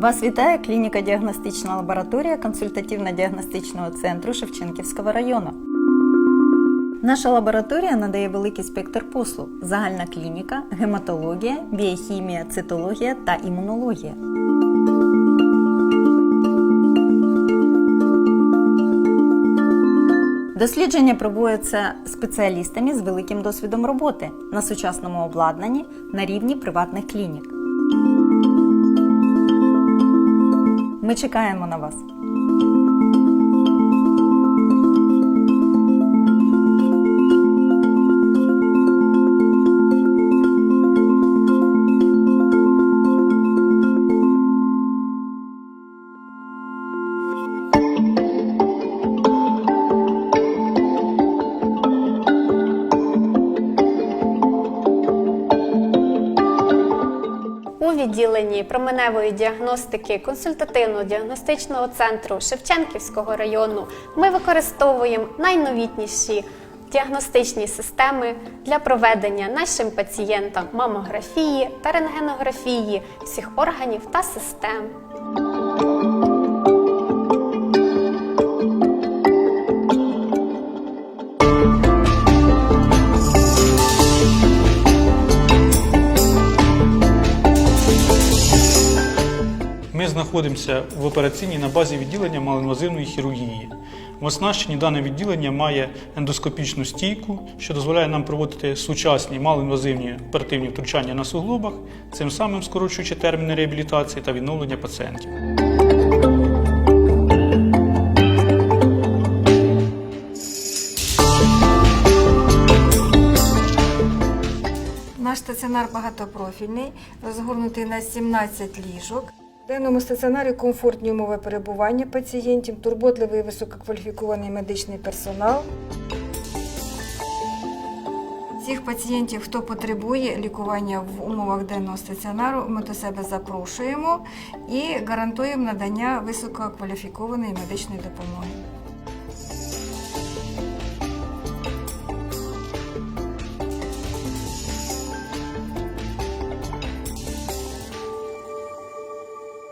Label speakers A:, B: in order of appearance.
A: Вас вітає клініка діагностична лабораторія консультативно-діагностичного центру Шевченківського району. Наша лабораторія надає великий спектр послуг: загальна клініка, гематологія, біохімія, цитологія та імунологія. Дослідження проводяться спеціалістами з великим досвідом роботи на сучасному обладнанні на рівні приватних клінік. Ми чекаємо на вас.
B: У відділенні променевої діагностики консультативно-діагностичного центру Шевченківського району ми використовуємо найновітніші діагностичні системи для проведення нашим пацієнтам мамографії та рентгенографії всіх органів та систем.
C: Знаходимося в операційній на базі відділення малоінвазивної хірургії. В оснащенні дане відділення має ендоскопічну стійку, що дозволяє нам проводити сучасні малоінвазивні оперативні втручання на суглобах, цим самим скорочуючи терміни реабілітації та відновлення пацієнтів.
D: Наш стаціонар багатопрофільний, розгорнутий на 17 ліжок. Денному стаціонарі комфортні умови перебування пацієнтів, турботливий висококваліфікований медичний персонал. Всіх пацієнтів, хто потребує лікування в умовах денного стаціонару, ми до себе запрошуємо і гарантуємо надання висококваліфікованої медичної допомоги.